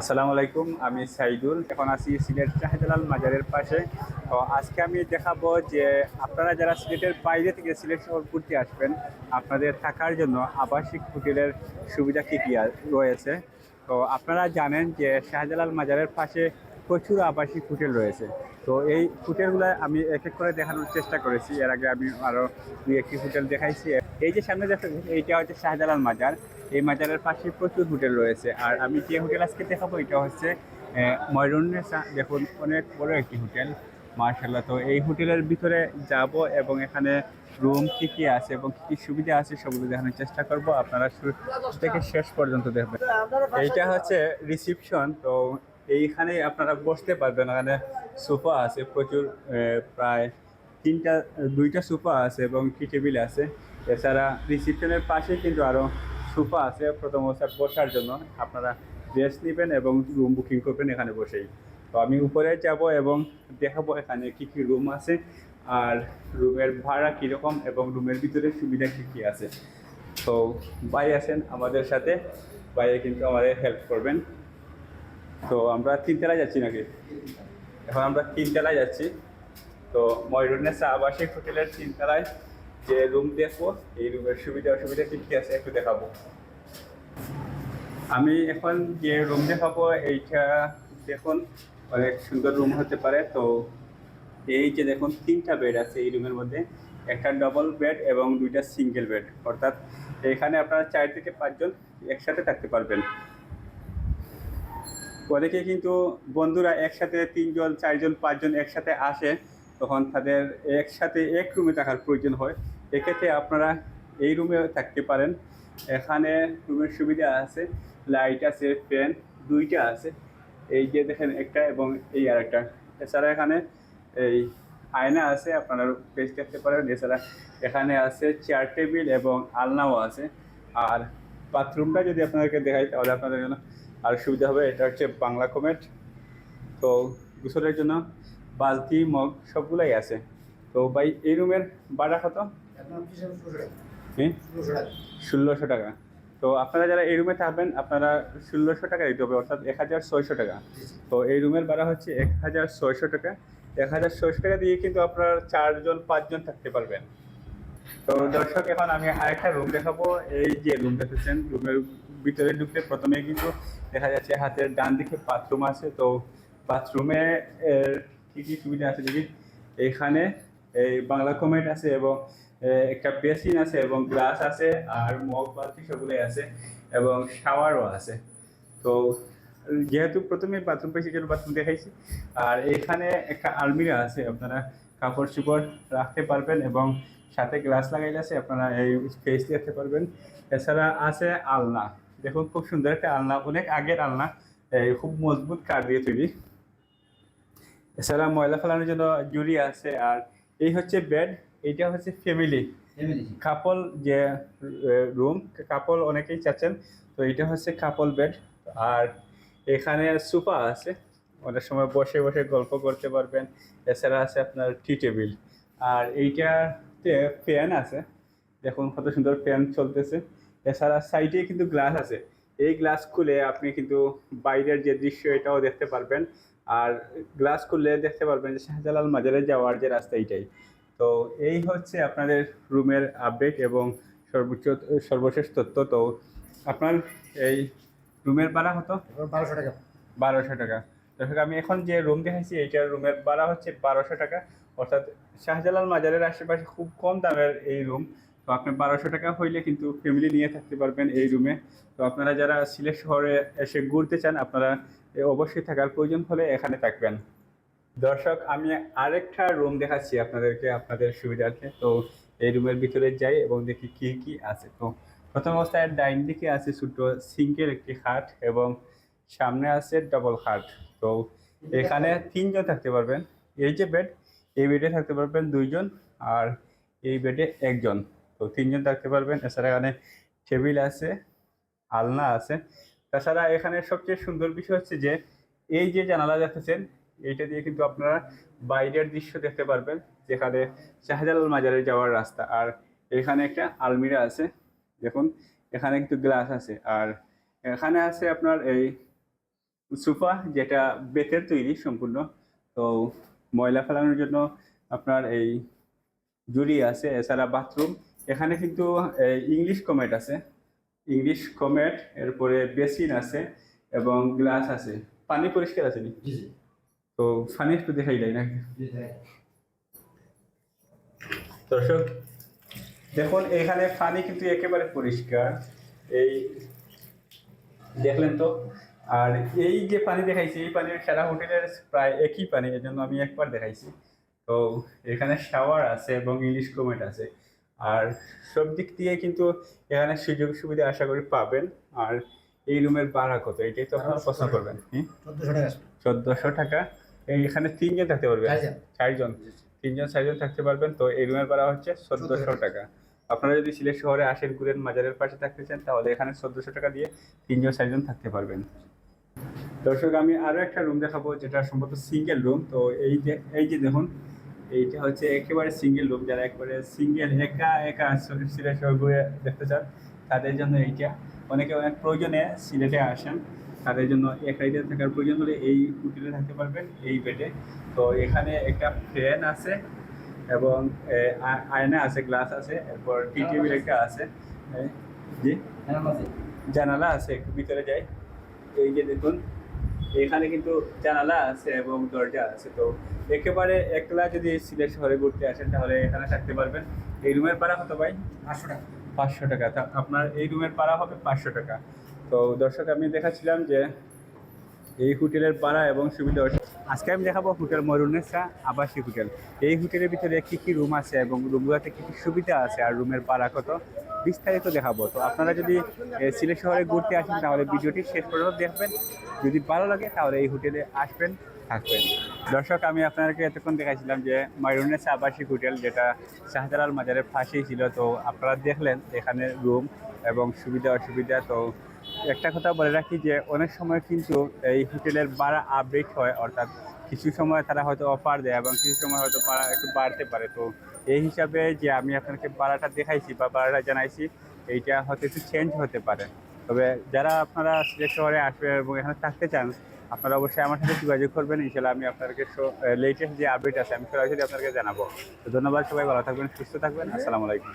আসসালামু আলাইকুম, আমি সাইদুল, এখন আছি সিলেট শাহজালাল মাজারের পাশে। তো আজকে আমি দেখাবো যে আপনারা যারা সিলেটের বাইরে থেকে সিলেট শহর ঘুরতে আসবেন, আপনাদের থাকার জন্য আবাসিক হোটেলের সুবিধা কী কী রয়েছে? তো আপনারা জানেন যে শাহজালাল মাজারের পাশে প্রচুর আবাসিক হোটেল রয়েছে। তো এই হোটেলগুলো আমি এক এক করে দেখানোর চেষ্টা করেছি। এর আগে আমি আরও দুই একটি হোটেল দেখাইছি। এই যে সামনে দেখেন, এইটা হচ্ছে শাহজালাল মাজার। এই মাজারের পাশে প্রচুর হোটেল রয়েছে। আর আমি যে হোটেল আজকে দেখাবো, এটা হচ্ছে ময়ূরনেসা দেখুন, অনেক বড় একটি হোটেল মার্শাল্লাহ তো এই হোটেলের ভিতরে যাব এবং এখানে রুম কী কী আছে এবং কী কী সুবিধা আছে সবগুলো দেখানোর চেষ্টা করব। আপনারা শুরু থেকে শেষ পর্যন্ত দেখবেন। এইটা হচ্ছে রিসিপশন। তো এইখানে আপনারা বসতে পারবেন। এখানে সোফা আছে, প্রচুর প্রায় তিনটা, দুইটা সোফা আছে এবং কি টেবিল আছে। এছাড়া রিসিপশনের পাশে কিন্তু আরও সোফা আছে প্রথম অবস্থায় বসার জন্য। আপনারা রেস্ট নেবেন এবং রুম বুকিং করবেন এখানে বসেই। তো আমি উপরে যাব এবং দেখাবো এখানে কি কি রুম আছে আর রুমের ভাড়া কীরকম এবং রুমের ভিতরে সুবিধা কী কী আছে। তো ভাই আছেন আমাদের সাথে। ভাইয়ে কিন্তু আমাদের হেল্প করবেন। তো আমরা তিনতলায় যাচ্ছি নাকি? এখন আমরা তিনতলায় যাচ্ছি। তো ময়ূরনেসা আবাসিক হোটেলের তিনতলায়। যে রুম দেখব, এই রুমের সুবিধা, অসুবিধা কী কী আছে একটু দেখাবো। আমি এখন যে রুম দেখাবো, এইটা দেখুন, অনেক সুন্দর রুম হতে পারে। তো এই যে দেখুন, তিনটা বেড আছে এই রুমের মধ্যে। একটা ডবল বেড এবং দুইটা সিঙ্গেল বেড অর্থাৎ এখানে আপনারা চার থেকে পাঁচজন একসাথে থাকতে পারবেন। অনেকে কিন্তু বন্ধুরা একসাথে তিনজন, চারজন, পাঁচজন একসাথে আসে, তখন তাদের একসাথে এক রুমে থাকার প্রয়োজন হয়। এক্ষেত্রে আপনারা এই রুমে থাকতে পারেন। এখানে রুমের সুবিধা আছে, লাইট আছে, ফ্যান, দুইটা আছে। এই যে দেখেন একটা এবং এই আর একটা এছাড়া এখানে এই আয়না আছে, আপনারা পেজ দেখতে পারেন। এছাড়া এখানে আছে চেয়ার টেবিল এবং আলনাও আছে। আর বাথরুমটা যদি আপনাদেরকে দেখাই, তাহলে আপনাদের জন্য আর সুবিধা হবে। এটা হচ্ছে বাংলা কমেট তো গোসলের জন্য বালতি, মগ, সবগুলাই আছে। তো ভাই, এই রুমের ভাড়া কত? ষোলোশো টাকা। তো আপনারা যারা এই রুমে থাকবেন আপনারা ষোলোশো টাকা দিতে হবে অর্থাৎ এক হাজার ছয়শো টাকা। তো এই রুমের ভাড়া হচ্ছে এক হাজার ছয়শো টাকা। এক হাজার ছয়শো টাকা দিয়ে কিন্তু আপনারা চারজন পাঁচজন থাকতে পারবেন। তো দর্শক এখন আমি আরেকটা রুম দেখাবো। এই যে রুম দেখেছেন রুমের ভিতরে ঢুকতে প্রথমে কিন্তু দেখা যাচ্ছে হাতের ডান দিকে বাথরুম আছে। তো বাথরুমে কী কী সুবিধা আছে দেখি এখানে এই বাংলা কমেন্ট আছে এবং একটা বেসিন আছে এবং গ্লাস আছে আর মগ বালতি সেগুলোই আছে এবং শাওয়ারও আছে। তো, যেহেতু প্রথমে বাথরুম পেয়েছি জন্য বাথরুম দেখাইছি। আর এখানে একটা আলমিরা আছে, আপনারা কাপড় চোপড় রাখতে পারবেন এবং সাথে গ্লাস লাগাইলে আছে, আপনারা এই স্পেস রাখতে পারবেন। এছাড়া আছে আলনা। দেখুন, খুব সুন্দর একটা আলনা, অনেক আগের আলনা। এই খুব মজবুত কাঠ দিয়ে তৈরি। এছাড়া ময়লা ফেলানোর জন্য জুড়ি আছে আর এই হচ্ছে বেড এইটা হচ্ছে ফ্যামিলি কাপল যে রুম কাপল অনেকেই চাচ্ছেন তো এটা হচ্ছে কাপল বেড আর এখানে সোফা আছে অনেক সময় বসে বসে গল্প করতে পারবেন এছাড়া আছে আপনার টি টেবিল আর এইটাতে ফ্যান আছে দেখুন কত সুন্দর ফ্যান চলতেছে এছাড়া সাইডে কিন্তু গ্লাস আছে। এই গ্লাস খুলে আপনি কিন্তু বাইরের যে দৃশ্য এটাও দেখতে পারবেন আর গ্লাস খুললে দেখতে পারবেন যে শাহজালাল মাজারে যাওয়ার যে রাস্তা এইটাই। তো এই হচ্ছে আপনাদের রুমের আপডেট এবং সর্বোচ্চ সর্বশেষ তথ্য। তো আপনার এই রুমের ভাড়া হতো বারোশো টাকা। বারোশো টাকা। দর্শক আমি এখন যে রুম দেখাইছি এইটার রুমের ভাড়া হচ্ছে বারোশো টাকা। অর্থাৎ শাহজালাল মাজারের আশেপাশে খুব কম দামের এই রুম তো আপনি বারোশো টাকা হইলে কিন্তু ফ্যামিলি নিয়ে থাকতে পারবেন এই রুমে তো আপনারা যারা সিলেট শহরে এসে ঘুরতে চান আপনারা অবশ্যই থাকার প্রয়োজন হলে এখানে থাকবেন। দর্শক, আমি আরেকটা রুম দেখাচ্ছি আপনাদেরকে, আপনাদের সুবিধার্থে। তো এই রুমের ভিতরে যাই এবং দেখি কি কি আছে। তো প্রথম অবস্থায় ডাইন দিকে আছে ছোট সিঙ্কের একটি খাট এবং সামনে আছে ডবল খাট। তো এখানে তিনজন থাকতে পারবেন। এই যে বেড এই বেডে থাকতে পারবেন দুইজন আর এই বেডে একজন। তো তিনজন থাকতে পারবেন। এছাড়া এখানে টেবিল আছে, আলনা আছে। তাছাড়া এখানে সবচেয়ে সুন্দর বিষয় হচ্ছে যে, এই যে জানালা দেখতেছেন, এইটা দিয়ে কিন্তু আপনারা বাইরের দৃশ্য দেখতে পারবেন, যেখানে শাহজালাল মাজারে যাওয়ার রাস্তা। আর এখানে একটা আলমিরা আছে, দেখুন, এখানে কিন্তু গ্লাস আছে। আর এখানে আছে আপনার এই সুফা, যেটা বেতের তৈরি সম্পূর্ণ। তো ময়লা ফেলানোর জন্য আপনার এই জুড়ি আছে, এছাড়া বাথরুম। এখানে কিন্তু ইংলিশ কমেট আছে। ইংলিশ কমেট এরপরে বেসিন আছে এবং গ্লাস আছে। পানি পরিষ্কার আছে নি? তো পানি একটু দেখাই যায় নাকি? দর্শক দেখুন এখানে পানি কিন্তু একেবারে পরিষ্কার। এই দেখলেন তো? আর এই যে পানি দেখাইছি এই পানির সারা হোটেলের প্রায় একই পানি এজন্য আমি একবার দেখাইছি। তো এখানে শাওয়ার আছে এবং ইংলিশ কমেট আছে। আর সব দিক দিয়ে কিন্তু এখানে সুযোগ সুবিধা আশা করি পাবেন। আর এই রুমের ভাড়া কত? এটাই তো আপনারা পছন্দ করবেন। চোদ্দশো টাকা এখানে তিনজন থাকতে পারবেন চারজন। চারজন। তিনজন চারজন থাকতে পারবেন। তো এই রুমের ভাড়া হচ্ছে চোদ্দশো টাকা। আপনারা যদি সিলেট শহরে আসেন ঘুরেন মাজারের পাশে থাকতে চান তাহলে এখানে চোদ্দশো টাকা দিয়ে তিনজন চারজন থাকতে পারবেন। দর্শক আমি আরও একটা রুম দেখাবো যেটা সম্ভবত সিঙ্গেল রুম তো এই যে এই যে দেখুন এইটা হচ্ছে একেবারে সিঙ্গেল রুম যারা একবারে সিঙ্গেল একা একা সিলেট শহর ঘুরে দেখতে চান তাদের জন্য এইটা। অনেকে অনেক প্রয়োজনে সিলেটে আসেন তাদের জন্য একাই থাকার প্রয়োজন হলে এই হোটেলে থাকতে পারবেন এই বেডে তো এখানে একটা ফ্যান আছে এবং আয়না আছে গ্লাস আছে এরপর টি টেবিল একটা আছে। জি? জানালা আছে। একটু ভিতরে যাই। এই যে দেখুন এখানে কিন্তু জানালা আছে এবং দরজা আছে। তো একেবারে একলা যদি সিলেট শহরে ঘুরতে আসেন তাহলে এখানে থাকতে পারবেন। এই রুমের পাড়া হতো ভাই? পাঁচশো টাকা। পাঁচশো টাকা। আপনার এই রুমের পাড়া হবে পাঁচশো টাকা। তো দর্শক আমি দেখাচ্ছিলাম যে এই হোটেলের পাড়া এবং সুবিধা আজকে আমি দেখাবো হোটেল মরুনেসা আবাসিক হোটেল। এই হোটেলের ভিতরে কি কি রুম আছে এবং রুমগুলোতে কি কি সুবিধা আছে আর রুমের পাড়া কত, বিস্তারিত দেখাবো। তো আপনারা যদি সিলেট শহরে ঘুরতে আসেন, তাহলে ভিডিওটি শেষ পর্যন্ত দেখবেন। যদি ভালো লাগে, তাহলে এই হোটেলে আসবেন, থাকবেন। দর্শক, আমি আপনাদেরকে এতক্ষণ দেখাইছিলাম যে ময়ূরনেসা আবাসিক হোটেল, যেটা শাহজালাল মাজারের পাশেই ছিল। তো আপনারা দেখলেন এখানে রুম এবং সুবিধা অসুবিধা, তো একটা কথা বলে রাখি যে অনেক সময় কিন্তু এই হোটেলের ভাড়া আপডেট হয়, অর্থাৎ কিছু সময় তারা হয়তো অফার দেয় এবং কিছু সময় হয়তো ভাড়া একটু বাড়তে পারে। তো এই হিসাবে যে আমি আপনাকে ভাড়াটা দেখাইছি বা ভাড়াটা জানাইছি, এইটা হয়তো একটু চেঞ্জ হতে পারে। তবে যারা আপনারা সিলেট শহরে আসবে এবং এখানে থাকতে চান, আপনারা অবশ্যই আমার সাথে যোগাযোগ করবেন। ইনশাল্লাহ আমি আপনাদেরকে লেটেস্ট যে আপডেট আছে, আমি সরাসরি আপনাদেরকে জানাব। তো ধন্যবাদ সবাই, ভালো থাকবেন, সুস্থ থাকবেন। আসসালামু আলাইকুম।